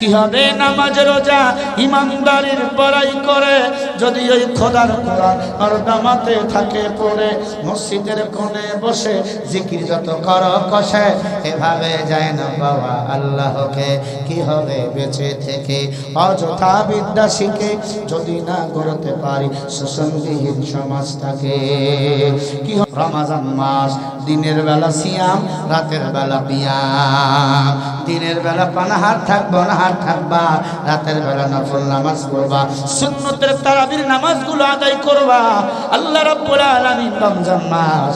কি হবে নামাজ রোজা ইমানদারির বড়াই করে? যদি ওই খোদার আর থাকে মসজিদের কোণে বসে জিকির যত কর কষে, এভাবে যায় না বাবা আল্লাহকে। কি হবে বেঁচে থেকে? অযথা বিদ্যা শিখে যদি না পারি সুসংবিহীন সমাজটাকে। কি রমাজান মাস, দিনের বেলা সিয়াম, রাতের বেলা বিয়াম। দিনের বেলা পানাহার থাকব না হার থাকবা রাতের বেলা নফল নামাজ পড়বা, সুন্নতের তারাবির নামাজগুলো আদায় করবা। আল্লাহ রাব্বুল আলামিন রমজান মাস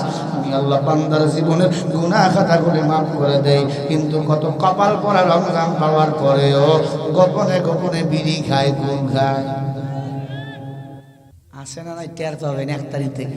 আল্লাহ বান্দার জীবনের গুনাহ খাতাগুলি মাফ করে দেই। কিন্তু কত কপাল পরা রমজান পাওয়ার পরেও গোপনে গোপনে বিড়ি খায় গুল খায়। আসে না নাই, টের পাবেন এক তারিখ থেকে।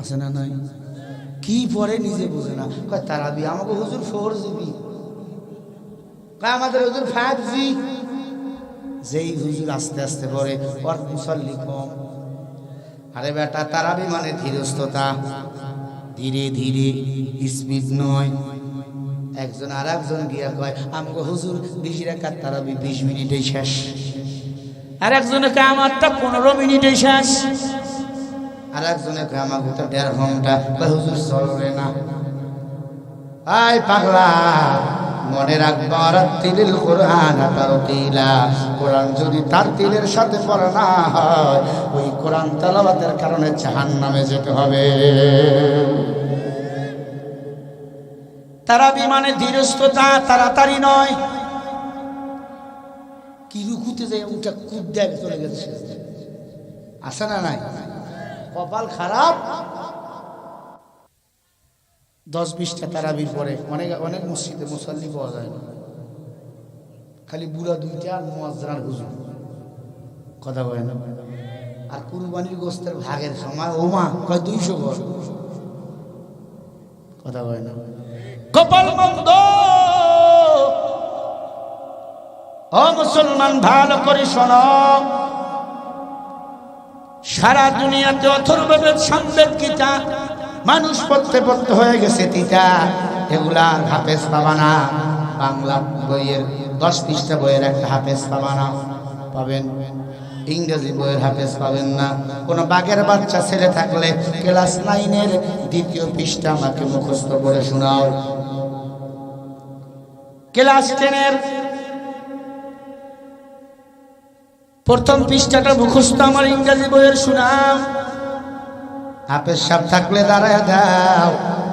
আছে না নাই? কি পড়ে নিজে বুঝে না। কয় তারাবি আমাকে হুজুর ফোর জিবি কয়, আমাদের হুজুর ফাইভ জি। যেই হুজুর আস্তে আস্তে পড়ে ওর মুসল্লি কম। আরে বেটা তারাবি মানে ধীরস্থতা। ধীরে ধীরে স্পিড নয়। নয় নয় একজন আর একজন গিয়া কয় আমাকে হুজুর বিশ রেখার তারাবি বিশ মিনিটেই শেষ। আর কয় আমারটা পনেরো মিনিটেই শেষ। আর একজনে আমাকে তো দেড় ঘণ্টা। হুজুর, চলবে না। আয় পাগলা, মনে রাখবার তিলিল কোরআন তার তিলা। কোরআন যদি তার তিলের সাথে পড়া না হয়, ওই কোরআন তালাবাতের কারণে জাহান নামে যেতে হবে। তারা বিমানে ধীরস্থতা, তাড়াতাড়ি নয়। কি রুকুতে যায় উঠা কুদ দেয় চলে গেছে আসে না নাই? কপাল খারাপ? দশ বিশটা তারাবির পরে অনেক অনেক মসজিদে মুসল্লি পাওয়া যায় না। খালি বুড়া দুইটা আর মোয়াজ্জার হুজুর। কথা বলে না? আর কুরবানির গোস্তের ভাগের সময় ওমা কয় দুইশো ঘর। কথা বলে না? কপাল মন্দ! ও মুসলমান, ভালো করে শোনো। সারা দুনিয়াতে অথর্ববেদ, সামবেদ গীতা মানুষ পড়তে পড়তে হয়ে গেছে তিতা এগুলা হাফেজ পাবা না। বাংলা বইয়ের দশ পৃষ্ঠা বইয়ের একটা হাফেজ পাবা না। পাবেন। ইংরেজি বইয়ের হাফেজ পাবেন না। কোনো বাঘের বাচ্চা ছেলে থাকলে ক্লাস নাইনের দ্বিতীয় পৃষ্ঠা আমাকে মুখস্থ করে শোনাও। ক্লাস টেনের প্রথম পৃষ্ঠাটা মুখস্থ আমার ইংরেজি বইয়ের শুনাম হাফেজ সাপ থাকলে দাঁড়ায় দাও।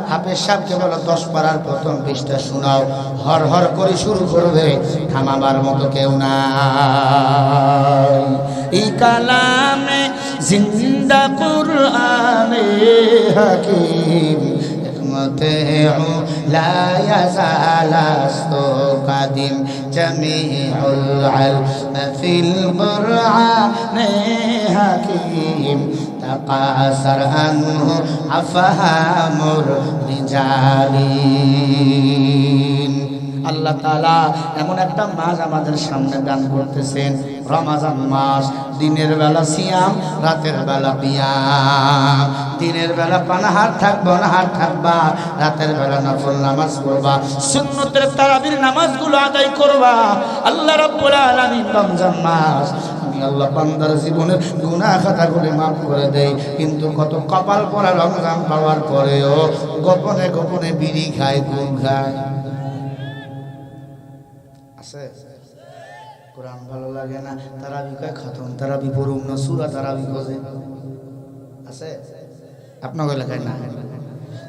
হাফেজ সাহেবকে বলো, দশ পাড়ার প্রথম পৃষ্ঠা শোনাও। হর হর করে শুরু করবে, থামাবার মতো কেউ না এই কালামে জিন্দা কুরআনে হাকিম। مطيع لا يزال قديم جميع العلم في القرآن حكيم تقاصر عنه أفهام الرجال আল্লাহ তালা এমন একটা মাস আমাদের সামনে দান করতেছেন রমাজান মাস দিনের বেলা সিয়াম রাতের বেলা বিয়াম দিনের বেলা পানাহার থাকব না হার থাকবা রাতের বেলা নফল নামাজ পড়বা। সুন্নতের তারাবির নামাজগুলো আদায় করবা। আল্লাহ আলামিন রমজান মাস আল্লাহ বান্দার জীবনের মাফ করে কিন্তু কত কপাল পরা রমজান পাওয়ার পরেও গোপনে গোপনে বিড়ি খায় গুল খায়। আছে? কোরআন ভালো লাগে না? তারা বিকয় খতম তারা বিপরুম না, সুরা তারা বিকজে আছে? আপনাকে লেখায় না।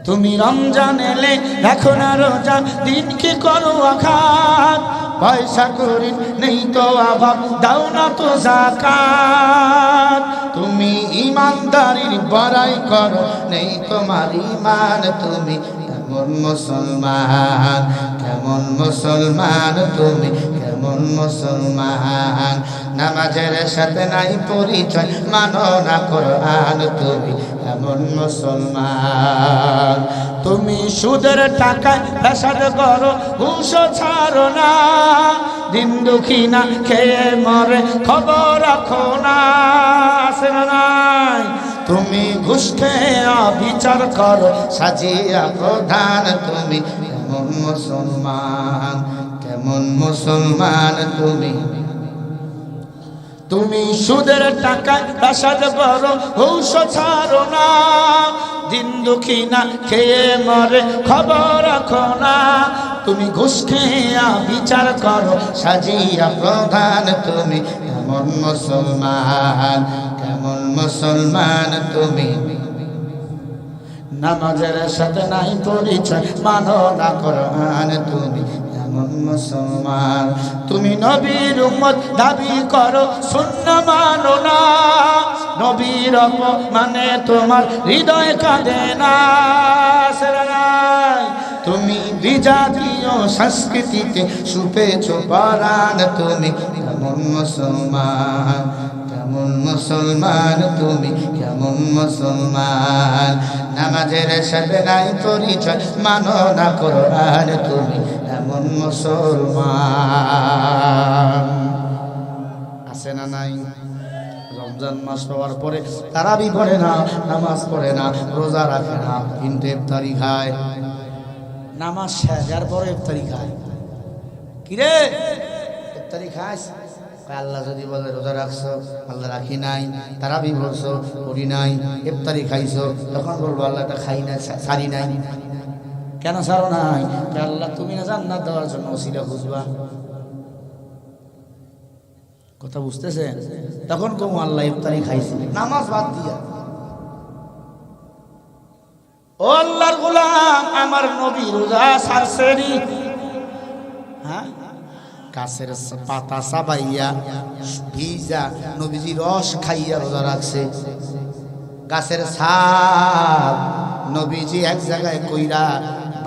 তুমি রমজান এলে রাখো না রোজা, দিন কি করো আঘাত? পয়সা করি নেই তো অভাব, দাও না তো জাকাত। তুমি ইমানদারির বড়াই করো, নেই তোমার ইমান। তুমি কেমন মুসলমান কেমন মুসলমান তুমি কেমন মুসলমান, নামাজের সাথে নাই পরিচয়, মানো না কোরআন, তুমি কেমন মুসলমান। তুমি সুদের টাকায় ফ্যাসাদ করো হুশ ছাড়ো না। দিন দুঃখী না, খেয়ে মরে খবর রাখো না। নাই? তুমি ঘুষ খেয়ে বিচার করো, সাজিয়া প্রধান, তুমি মুসলমান। কেমন মুসলমান তুমি। তুমি সুদের টাকায় প্রাসাদ করো ঔষ ছাড়ো না। দিন দুঃখী না, খেয়ে মরে খবর রাখো না। তুমি ঘুষ খেয়া বিচার করো, সাজিয়া প্রধান তুমি। কেমন মুসলমান কেমন মুসলমান তুমি। নামাজের সাথে নাই পরিচয়, মানো না কোরআন তুমি। মুসলমান। তুমি নবীর উম্মত, দাবি করো, শূন্য মানো না। নবীর মানে তোমার হৃদয় কাঁদে না। তুমি বিজাতীয় সংস্কৃতিতে সুপেছ পরাণ, তুমি কেমন মুসলমান? কেমন মুসলমান তুমি? কেমন মুসলমান? নামাজের সাথে নাই পরিচয়, মানো না কোরআন তুমি। এমন মুসলমান? আছে না নাই? রমজান মাস হওয়ার পরে তারাবি পড়ে না, নামাজ পড়ে না, রোজা রাখে না, কিন্তু ইফতারি খায় নামাজ শেষ আর পরে ইফতারি খায় কিরে ইফতারি খাস আল্লাহ যদি বলে রোজা রাখছো, আল্লাহ রাখি নাই, তারাবি বলছো করি নাই ইফতারি খাইছো তখন বলব আল্লাহটা খাই সা- সারি নাই। কেন সারো নাই? আল্লাহ, তুমি না জান্নাত দেওয়ার জন্য ওসিলা খুঁজবা। কথা বুঝতেছেন? তখন কম, আল্লাহ ইফতারি খাইছে। নামাজ বাদ দিয়া। ও আল্লাহর গোলাম, আমার নবী রোজা সারসেরি হ্যাঁ? গাছের পাতা চাবাইয়া, ভিজা নবীজি রস খাইয়া রোজা রাখছে। গাছের ছাপ নবীজি এক জায়গায় কইরা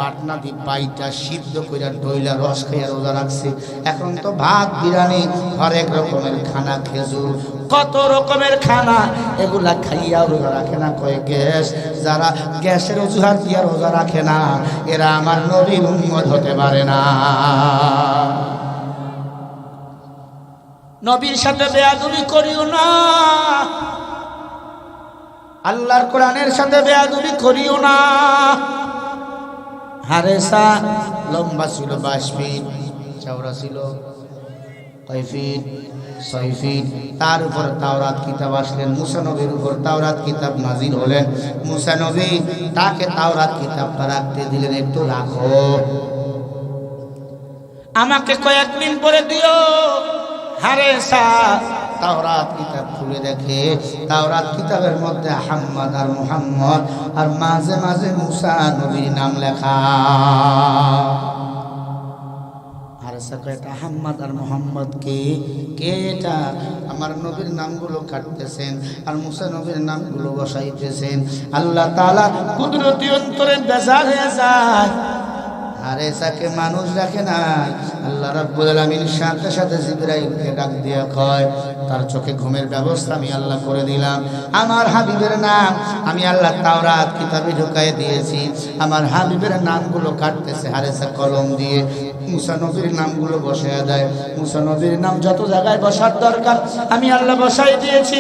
পাটনা দি বাইটা সিদ্ধ কইরা ডইলা রস খাইয়া রোজা রাখছে। এখন তো ভাত, বিরিয়ানি হরেক রকমের খানা, খেজুর, কত রকমের খানা, এগুলা খাইয়া রোজা রাখে না কয়ে গ্যাস। যারা গ্যাসের অজুহাত দিয়া রোজা রাখে না, এরা আমার নবীর উন্মত হতে পারে না। নবীর সাথে বেয়াদুবি করিও না। আল্লাহর কোরআনের সাথে বেয়াদুবি করিও না। হারেসা, লম্বা ছিল বাইশ ফিট, চওড়া ছিল কয় ফিট? ছয় ফিট। তার উপর তাওরাত কিতাব আসলেন মুসানবীর উপর তাওরাত কিতাব নাজিল হলেন। মুসানবী তাকে তাওরাত কিতাবটা রাখতে দিলেন একটু, রাখো। আমাকে কয়েকদিন পরে দিও হারে সা তাওরাত কিতাব খুলে দেখে, তাওরাত কিতাবের মধ্যে আহম্মদ আর মুহাম্মদ আর মাঝে মাঝে মুসা নবীর নাম লেখা। কয় এটা আহম্মদ আর কে? আমার নামগুলো কাটতেছেন আর মুসা নামগুলো বসাইতেছেন। আরে মানুষ রাখে না? আল্লাহ রাব্বুল আলামিন সাথে সাথে জিবরাইলকে ডাক দিয়ে কয়, তার চোখে ঘুমের ব্যবস্থা আমি আল্লাহ করে দিলাম। আমার হাবিবের নাম আমি আল্লাহ তাওরাত কিতাবে ঢুকাই দিয়েছি। আমার হাবিবের নামগুলো কাটতেছে হারেসা কলম দিয়ে। মুসা নবীর নামগুলো বসায় দেয়। মুসা নবীর নাম যত জায়গায় বসার দরকার আমি আল্লাহ বসাই দিয়েছি।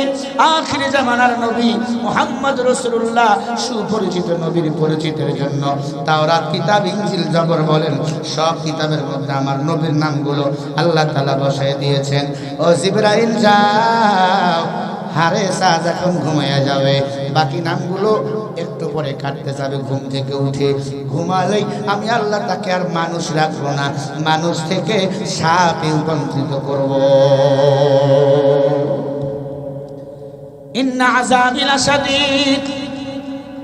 আখিরি জামানার নবী মোহাম্মদ রসুল্লাহ সুপরিচিত নবীর পরিচিতের জন্য। তাওরাত, কিতাব ইঞ্জিল জবর বলেন, সব কিতাবের মধ্যে আমার নবীর নামগুলো আল্লাহ তালা বসাই দিয়েছেন। ও জিব্রাইল, যাও। হারে সা যখন ঘুমাইয়া যাবে। বাকি নামগুলো একটু পরে কাটতে যাবে ঘুম থেকে উঠে। ঘুমালেই আমি আল্লাহ তাকে আর মানুষ রাখব না। মানুষ থেকে সাপে রূপান্তরিত করব।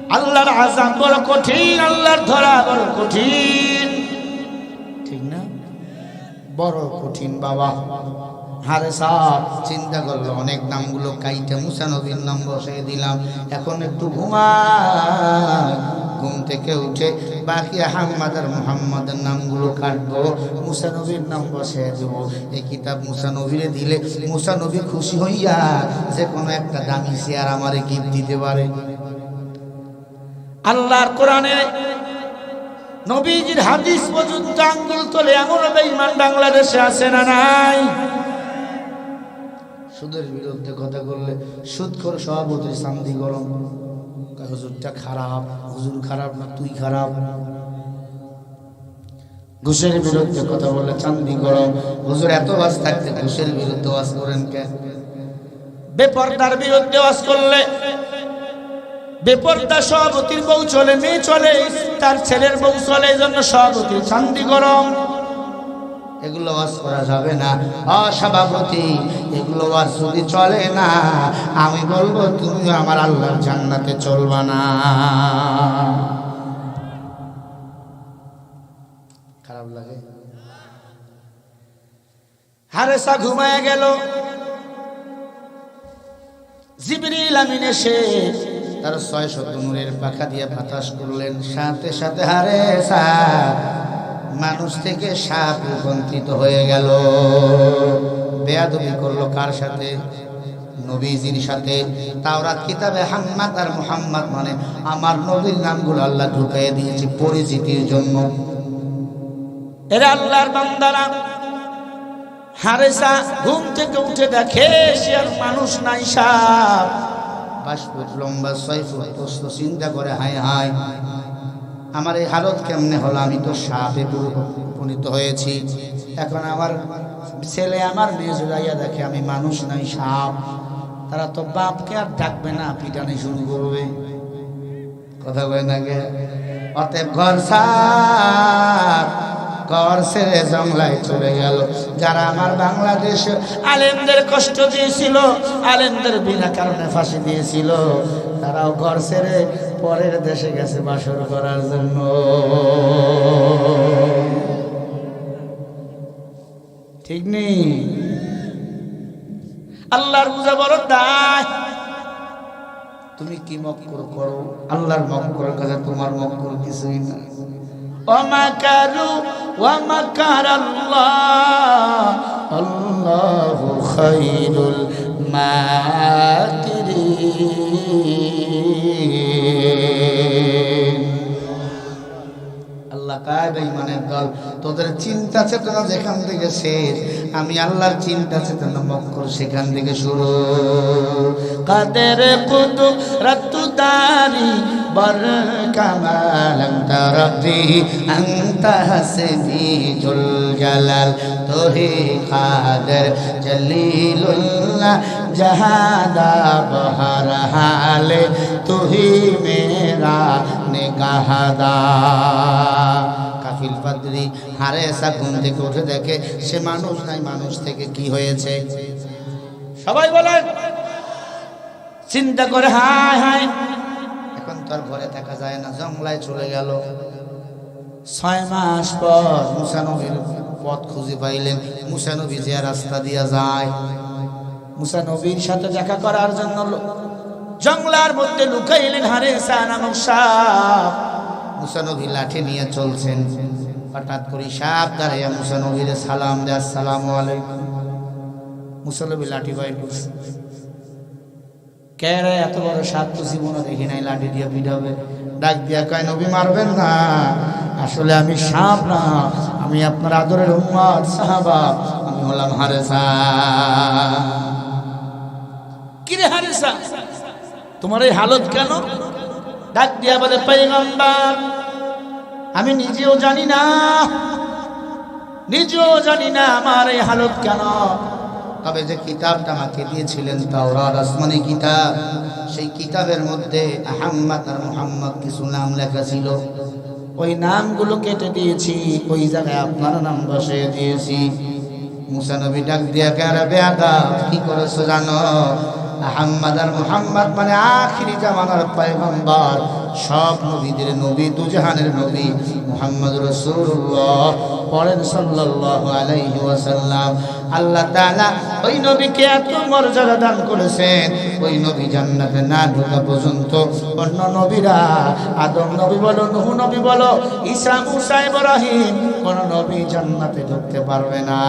আল্লাহর আজাম বড় কঠিন, আল্লাহর ধরা বড় কঠিন। বড় কঠিন বাবা। হারে সাপ, চিন্তা করল, অনেক নামগুলো কাইটা, মুসা নবীর নাম বসিয়ে দিলাম। এখন একটু ঘুমায় ঘুম থেকে উঠে বাকি আহম্মদ আর মোহাম্মদের নামগুলো কাটবো, মুসা নবীর নাম বসে দেব। এই কিতাব মুসা নবীরে দিলে মুসা নবী খুশি হইয়া যে কোনো একটা দামি চেয়ার আমারে গিফট দিতে পারে। আল্লাহর কোরআনে নবীজির হাদিস পর্যন্ত আঙ্গুল তোলে এমন বেঈমান বাংলাদেশে আছে না নাই? সুদের বিরুদ্ধে কথা বললে সুদ খোর সভাপতি শান্তি গরম। হুজুরটা খারাপ। হুজুর খারাপ না তুই খারাপ? ঘুষের বিরুদ্ধে কথা বলে চান্দি গরম হুজুর এত বাস থাকতে ঘুষের বিরুদ্ধে ওয়াজ করেন কেন? বেপর্দার বিরুদ্ধে ওয়াজ করলে বেপর্দা সভাপতির বউ চলে, মেয়ে চলে, তার ছেলের বউ চলে এই জন্য সভাপতির শান্তি গরম। এগুলো ওয়াজ করা যাবে না। অসভাপতি, এগুলো ওয়াজ যদি চলে না, আমি বলব তুমি আমার আল্লাহর জান্নাতে চলবা না। খারাপ লাগে। হারেসা ঘুমায় গেল। জিবরিল আমিন এসে তার ছয় শত নূরের পাখা দিয়ে বাতাস করলেন, সাথে সাথে, হারে সাপ, মানুষ থেকে সাপ রূপান্তরিত হয়ে গেল। বেয়াদবি করল কার সাথে? নবীজির সাথে। তাওরাত কিতাবে হাম্মাদ আর মুহাম্মদ মানে আমার নবীর নামগুলো আল্লাহ ঢুকাই দিয়েছে পরিচিতির জন্য। এরা আল্লাহর বান্দারা। হারেসা ঘুম থেকে উঠে দেখে, সে আর মানুষ নাই সাপ। পাঁচ লম্বা ছয় ফুট চিন্তা করে, হায় হায়, আমার এই হালত কেমনে হলো? আমি তো সাপে উপনীত হয়েছি। এখন আমার ছেলে আমার মেয়ে জোড়াইয়া দেখে, আমি মানুষ নাই, সাপ। তারা তো বাপকে আর ডাকবে না, পিটানি শুরু করবে। কথা কয় না গে অতএব ঘর সাপ ঘর ছেড়ে জংলায় চলে গেল। যারা আমার বাংলাদেশে আলেমদের কষ্ট দিয়েছিল, আলেমদের বিনা কারণে ফাঁসি দিয়েছিল, তারাও ঘর ছেড়ে পরের দেশে গেছে বাসর করার জন্য। ঠিক নেই? আল্লাহর বুঝা বড় দায়। তুমি কি মক্কর করো? আল্লাহর মক্কর কাছে তোমার মক্কর কিছুই না। অমাকারু ومكر الله الله خير الماكرين আল্লাহ কায় বেঈমানের দল তোদের চিন্তা চেতনা যেখান থেকে শেষ আমি আল্লাহর চিন্তা চেতনা মক্কর সেখান থেকে শুরু কাদের কুতু রাতু দারি বর কামাল আন্তা রব্বি আন্তা হাসবি জুল জালাল তোহে কাদের জলিলুল্লাহ জাহাদা বহর হালে তুহি মেরা নিগাহদা। কাফিল পাদ্রি হারে এসা ঘুম থেকে উঠে দেখে সে মানুষ নাই, মানুষ থেকে কি হয়েছে? সবাই বলেন। চিন্তা করে হায় হায়। তো আর ঘরে থাকা যায় না, জঙ্গলায় চলে গেল। ছয় মাস পর মুসানবীর পথ খুঁজে পাইলেন। মুসানবী যে রাস্তা দিয়া যায়। মুসানবীর সাথে দেখা করার জন্য জঙ্গলার মধ্যে লুকাইলেন হারে নামক সাপ মুসানবী লাঠি নিয়ে চলছেন। হঠাৎ করে সাপ দাঁড়াইয়া মুসানবীর সালাম দেয়, আসসালামু আলাইকুম। মুসানবী লাঠি বাইর কেরে এত বড় সাপ তো জীবনে দেখি নাই, লাঠি দিয়ে পিঠাবে ডাক দিয়া কয়, নবী মারবেন না। আসলে আমি সাপ না। আমি আপনার আদরের উম্মত, সাহাবা। আমি হলাম হারেসা। কিরে হারেসা? তোমার এই হালত কেন? ডাক দিয়া বলে পৈগম্বর আমি নিজেও জানি না। নিজেও জানি না আমার এই হালত কেন? তবে যে কিতাবটা আমাকে দিয়েছিলেন তাওরাত, আসমানি কিতাব, সেই কিতাবের মধ্যে আহাম্মদ আর মোহাম্মদ কিছু নাম লেখা ছিল। ওই নামগুলো কেটে দিয়েছি, ওই জায়গায় আপনার নাম বসিয়ে দিয়েছি। মুসা নবী ডাক দিয়া কেন বেয়াদা কি করেছ জানো? আহাম্মদ আর মোহাম্মদ মানে আখিরি জামানার পয়গম্বর, সব নবীদের নবী, দুজাহানের নবী মোহাম্মদ রসুল্লাহ পড়েন ওয়াসাল্লাম। আল্লাহ ওই নবীকে এত মর্যাদা দান করেছেন, ওই নবী জান্নাতে না ঢোকা পর্যন্ত অন্য নবীরা, আদম নবী বলো, নূহ নবী বলো, ঈসা, মুসা, ইব্রাহিম, কোন নবী জান্নাতে ঢুকতে পারবে না।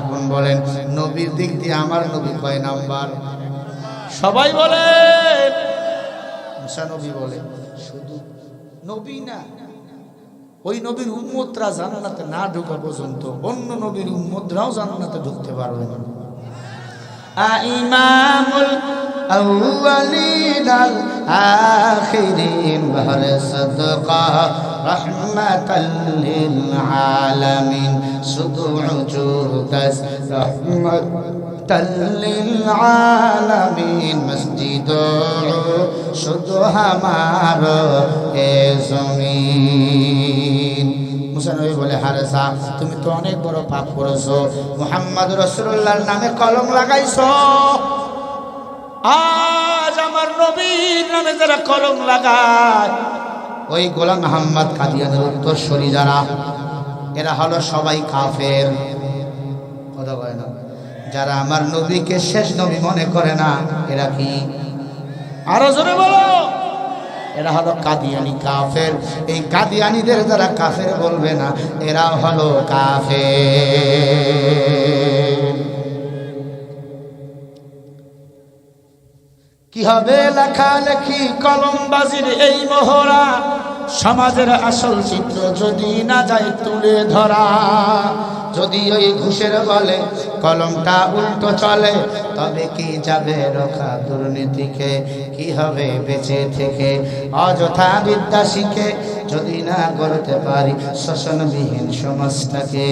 এখন বলেন, নবীর দিক দিয়ে আমার নবী কয় নাম্বার? সবাই বলে, মুসা নবী বলে, শুধু নবী না। ওই নবীর উম্মতরা জান্নাতে না ঢোকা পর্যন্ত অন্য নবীর উম্মতরাও জান্নাতে ঢুকতে পারবে না ইমামুল الأولين الآخرين بهر صدقة رحمة للعالمين سدع جود رحمة للعالمين مسجد শুধু আমার এ জমিন মুসানবী বলে হারেসা। তুমি তো অনেক বড় পাপ করেছ। মুহাম্মদ রসুল্লাহর নামে কলম লাগাইছো। আজ আমার নবীর নামে যারা কলম লাগায়, ওই গোলাম মোহাম্মদ কাদিয়ানের উত্তরসূরি যারা, এরা হলো সবাই কাফের। কথা কয় না? যারা আমার নবীকে শেষ নবী মনে করে না, এরা কি? আরও জোরে বলো। এরা হলো কাদিয়ানি কাফের। এই কাদিয়ানিদের যারা কাফের বলবে না এরা হলো কাফের। কি হবে লেখালেখি কলমবাজির এই মহড়া? সমাজের আসল চিত্র যদি না যায় তুলে ধরা, যদি ওই ঘুষের বলে কলমটা উল্টো চলে, তবে কি যাবে রক্ষা দুর্নীতিকে? কি হবে বেঁচে থেকে? অযথা বিদ্যা শিখে যদি না করতে পারি শোষণবিহীন সমাজটাকে।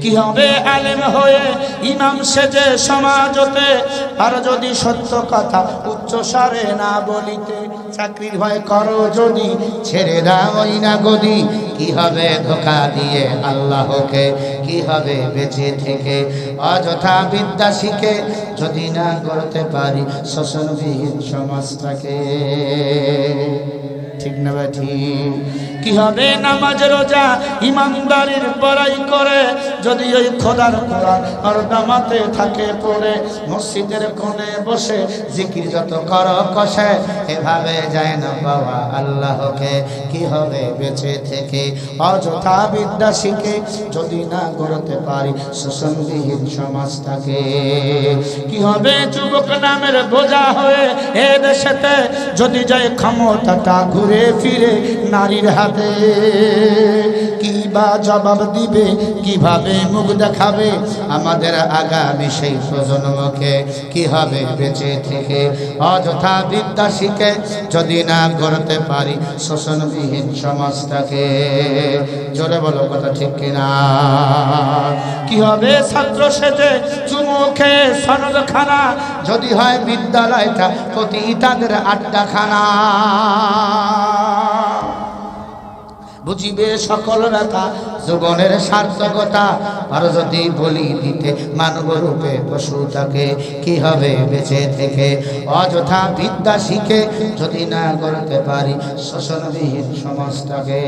কি হবে আলেম হয়ে ইমাম সেজে সমাজতে? আর যদি সত্য কথা উচ্চ স্বরে না বলিতে চাকরির ভয় করো যদি, ছেড়ে দাও না গদি কি হবে ধোকা দিয়ে আল্লাহকে? কি হবে বেঁচে থেকে? অযথা বিদ্যা শিখে যদি না করতে পারি শোষণবিহীন সমাজটাকে। ঠিক না ভাই ঠিক? হবে নামাজ রোজা ইমানদারির বড়াই করে? যদি ওই খোদার কোরআন আর দামাতে থাকে পড়ে, মসজিদের কোণে বসে জিকির যত কর, কষে, এভাবে যায় না বাবা আল্লাহকে। কি হবে বেঁচে থেকে? অযথা বিদ্যা শিখে যদি না গড়তে পারি শোষণবিহীন সমাজটাকে। কি হবে যুবক নামের বোঝা হয়ে এ দেশেতে? যদি যায় ক্ষমতাটা ঘুরে ফিরে, নারীর হাতে কি বা জবাব দিবে? কীভাবে মুখ দেখাবে? আমাদের আগামী সেই প্রজন্মকে কি হবে বেঁচে থেকে? অযথা বিদ্যা শিখে যদি না করতে পারি শোষণবিহীন সমাজটাকে। জোরে বলো কথা ঠিক কিনা? কি হবে ছাত্র সেজে চুমুখে সনদ খানা যদি হয় বিদ্যালয়টা প্রতি তাদের আড্ডাখানা। বুঝিবে সকল ব্যথা জীবনের সার্থকতা। আর যদি বলি দিতে মানব রূপে পশু থাকে কি হবে বেঁচে থেকে? অযথা বিদ্যা শিখে যদি না করতে পারি, শোষণবিহীন সমাজটাকে।